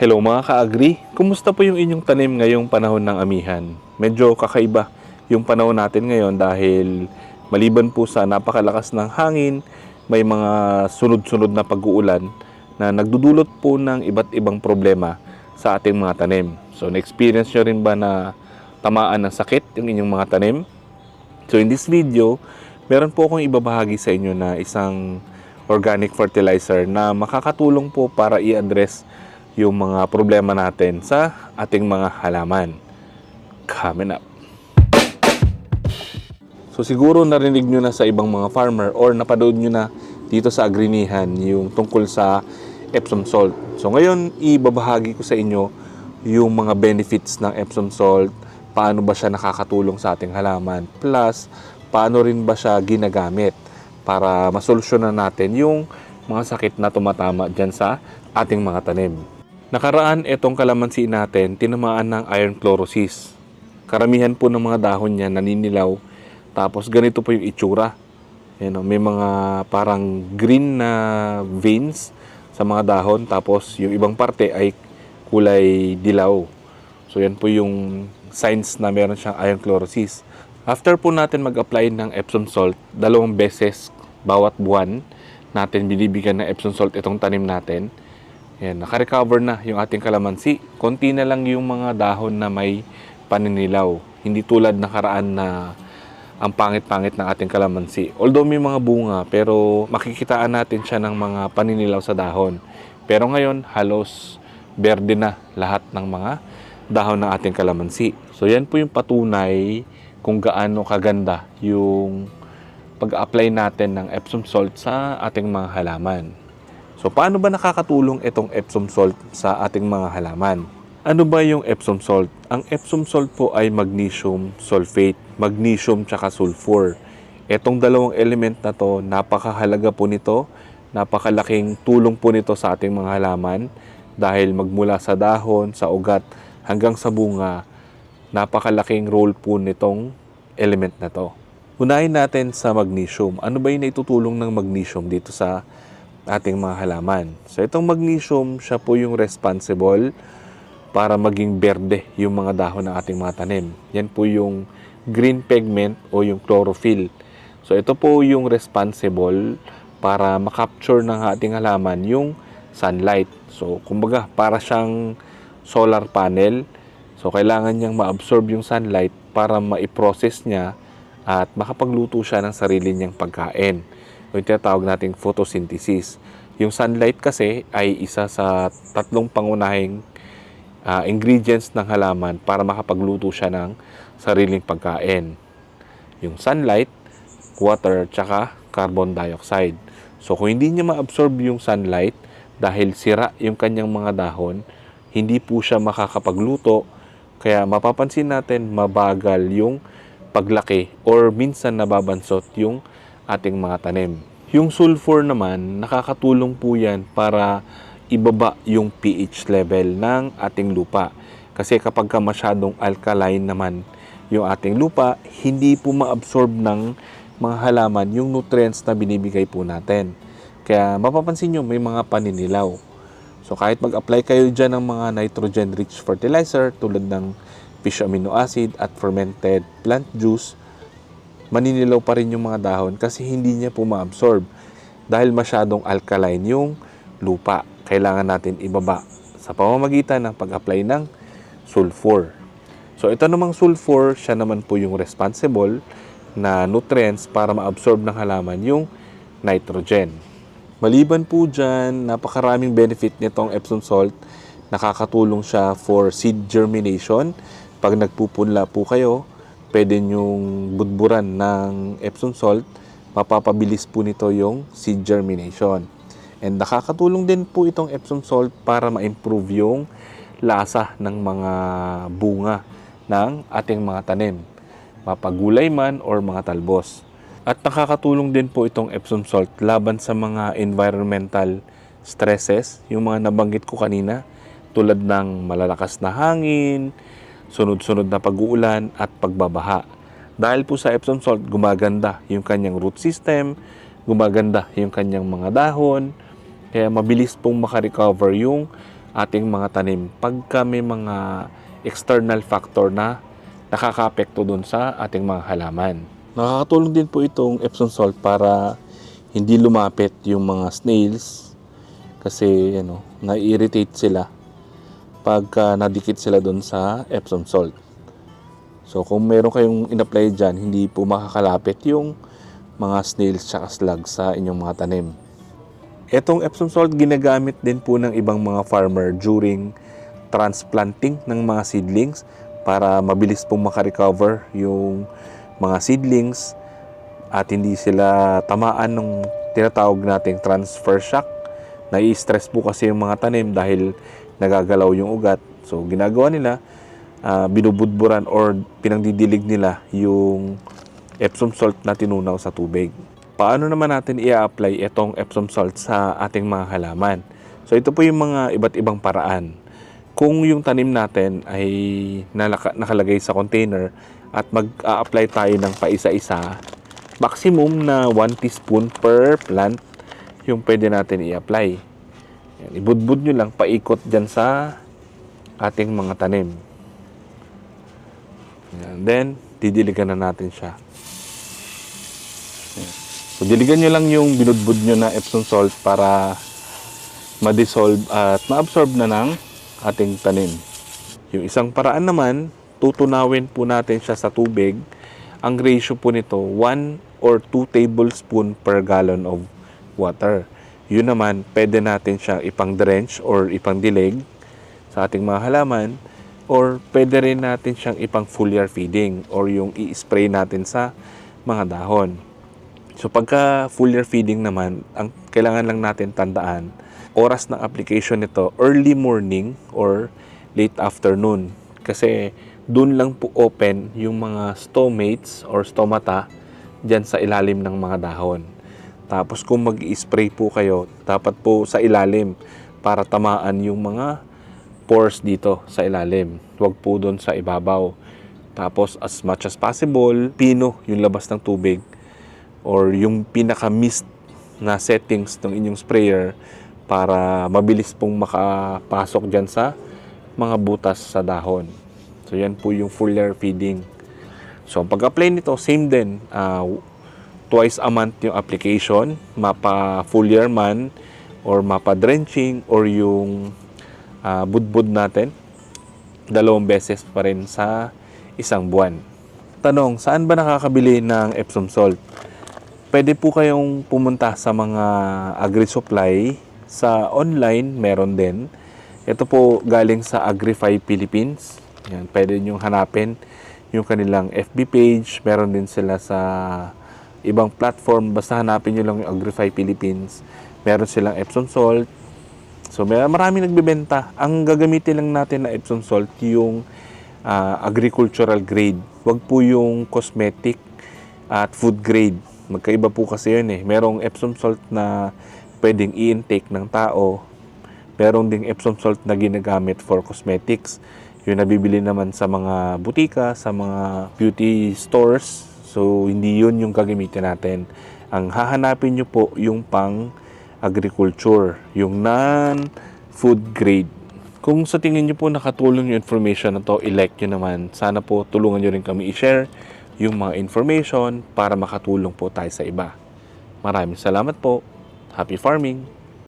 Hello mga ka-agri, kumusta po yung inyong tanim ngayong panahon ng amihan? Medyo kakaiba yung panahon natin ngayon dahil maliban po sa napakalakas ng hangin, may mga sunod-sunod na pag-uulan na nagdudulot po ng iba't ibang problema sa ating mga tanim. So na-experience nyo rin ba na tamaan ng sakit yung inyong mga tanim? So in this video, meron po akong ibabahagi sa inyo na isang organic fertilizer na makakatulong po para i-address yung mga problema natin sa ating mga halaman. Coming up. So siguro narinig nyo na sa ibang mga farmer or napanood nyo na dito sa agrinihan yung tungkol sa Epsom salt. So ngayon ibabahagi ko sa inyo yung mga benefits ng Epsom salt, paano ba siya nakakatulong sa ating halaman, plus paano rin ba siya ginagamit para masolusyonan natin yung mga sakit na tumatama dyan sa ating mga tanim. Nakaraan itong kalamansi natin tinamaan ng iron chlorosis. Karamihan po ng mga dahon niya naninilaw tapos ganito po yung itsura. Yan, may mga parang green na veins sa mga dahon tapos yung ibang parte ay kulay dilaw. So yan po yung signs na meron siyang iron chlorosis. After po natin mag-apply ng Epsom salt, dalawang beses bawat buwan natin binibigyan ng Epsom salt itong tanim natin. Yan, naka-recover na yung ating kalamansi. Konti na lang yung mga dahon na may paninilaw. Hindi tulad nakaraan na ang pangit-pangit ng ating kalamansi. Although may mga bunga, pero makikitaan natin siya ng mga paninilaw sa dahon. Pero ngayon, halos berde na lahat ng mga dahon ng ating kalamansi. So yan po yung patunay kung gaano kaganda yung pag-apply natin ng Epsom salt sa ating mga halaman. So paano ba nakakatulong itong Epsom salt sa ating mga halaman? Ano ba yung Epsom salt? Ang Epsom salt po ay magnesium sulfate, magnesium tsaka sulfur. Itong dalawang element na to, napakahalaga po nito, napakalaking tulong po nito sa ating mga halaman dahil magmula sa dahon, sa ugat, hanggang sa bunga, napakalaking role po nitong element na to. Unahin natin sa magnesium. Ano ba yung naitutulong ng magnesium dito sa ating mga halaman? So itong magnesium, siya po yung responsible para maging berde yung mga dahon ng ating mga tanim. Yan po yung green pigment o yung chlorophyll. So ito po yung responsible para makapture ng ating halaman yung sunlight. So kumbaga para siyang solar panel. So kailangan niyang ma-absorb yung sunlight para ma-process niya at makapagluto siya ng sarili niyang pagkain. O yung tinatawag nating photosynthesis. Yung sunlight kasi ay isa sa tatlong pangunahing ah, ingredients ng halaman para makapagluto siya ng sariling pagkain. Yung sunlight, water, tsaka carbon dioxide. So kung hindi niya ma-absorb yung sunlight dahil sira yung kanyang mga dahon, hindi po siya makakapagluto. Kaya mapapansin natin mabagal yung paglaki or minsan nababansot yung ating mga tanim. Yung sulfur naman, nakakatulong po yan para ibaba yung pH level ng ating lupa. Kasi kapag ka masyadong alkaline naman yung ating lupa, hindi po ma-absorb ng mga halaman yung nutrients na binibigay po natin. Kaya mapapansin nyo, may mga paninilaw. So kahit mag-apply kayo dyan ng mga nitrogen-rich fertilizer tulad ng fish amino acid at fermented plant juice, maninilaw pa rin yung mga dahon kasi hindi niya po ma-absorb dahil masyadong alkaline yung lupa. Kailangan natin ibaba sa pamamagitan ng pag-apply ng sulfur. So ito namang sulfur, siya naman po yung responsible na nutrients para ma-absorb ng halaman yung nitrogen. Maliban po dyan, napakaraming benefit nitong Epsom salt. Nakakatulong siya for seed germination. Pag nagpupunla po kayo, pwede nyong budburan ng Epsom salt. Mapapabilis po nito yung seed germination. And nakakatulong din po itong Epsom salt para ma-improve yung lasa ng mga bunga ng ating mga tanim. Mapagulay man or mga talbos. At nakakatulong din po itong Epsom salt laban sa mga environmental stresses, yung mga nabanggit ko kanina, tulad ng malalakas na hangin, sunod-sunod na pag-uulan at pagbabaha. Dahil po sa Epsom salt, gumaganda yung kanyang root system, gumaganda yung kanyang mga dahon, kaya mabilis pong makarecover yung ating mga tanim pagka may mga external factor na nakakapekto dun sa ating mga halaman. Nakakatulong din po itong Epsom salt para hindi lumapit yung mga snails kasi ano, na-irritate sila pagka nadikit sila doon sa Epsom salt. So kung meron kayong in-apply dyan, hindi po makakalapit yung mga snails at slugs sa inyong mga tanim. Etong Epsom salt ginagamit din po ng ibang mga farmer during transplanting ng mga seedlings para mabilis pong makarecover yung mga seedlings at hindi sila tamaan ng tinatawag nating transfer shock. Nai-stress po kasi yung mga tanim dahil nagagalaw yung ugat. So ginagawa nila, ah, binubudburan or pinangdidilig nila yung Epsom salt na tinunaw sa tubig. Paano naman natin i-apply itong Epsom salt sa ating mga halaman? So ito po yung mga iba't ibang paraan. Kung yung tanim natin ay nalaka- nakalagay sa container at mag-a-apply tayo ng paisa-isa, maximum na 1 teaspoon per plant yung pwede natin i-apply. Yan, ibudbud nyo lang paikot dyan sa ating mga tanim. Yan, then, didiligan na natin siya. Yan. So, diligan nyo lang yung binudbud nyo na Epsom salt para ma-dissolve at ma-absorb na ng ating tanim. Yung isang paraan naman, tutunawin po natin siya sa tubig. Ang ratio po nito, 1 or 2 tablespoon per gallon of water. Yun naman, pwede natin siyang ipang-drench or ipang-dilig sa ating mga halaman or pwede rin natin siyang ipang foliar feeding or yung i-spray natin sa mga dahon. So pagka foliar feeding naman, ang kailangan lang natin tandaan, oras ng application nito early morning or late afternoon. Kasi doon lang po open yung mga stomates or stomata dyan sa ilalim ng mga dahon. Tapos kung mag-spray po kayo, dapat po sa ilalim para tamaan yung mga pores dito sa ilalim. Huwag po doon sa ibabaw. Tapos as much as possible, pino yung labas ng tubig or yung pinaka-mist na settings ng inyong sprayer para mabilis pong makapasok dyan sa mga butas sa dahon. So yan po yung foliar feeding. So pag-apply nito, same din. ah, twice a month yung application, mapa foliar man or mapa drenching or yung ah, budbud natin dalawang beses pa rin sa isang buwan. Tanong, saan ba nakakabili ng Epsom salt? Pwede po kayong pumunta sa mga agri-supply. Sa online, meron din. Ito po galing sa Agrify Philippines. Yan, pwede nyo hanapin yung kanilang FB page. Meron din sila sa ibang platform. Basta hanapin nyo lang yung Agrify Philippines. Meron silang Epsom salt. So may marami nagbebenta. Ang gagamitin lang natin na Epsom salt yung ah, agricultural grade. Huwag po yung cosmetic at food grade. Magkaiba po kasi yun eh. Merong Epsom salt na pwedeng i-intake ng tao. Merong ding Epsom salt na ginagamit for cosmetics. Yung nabibili naman sa mga butika, sa mga beauty stores. So, hindi yun yung gagamitin natin. Ang hahanapin nyo po yung pang agriculture, yung non-food grade. Kung sa tingin nyo po nakatulong yung information na to, i-like nyo naman. Sana po tulungan nyo rin kami i-share yung mga information para makatulong po tayo sa iba. Maraming salamat po. Happy farming!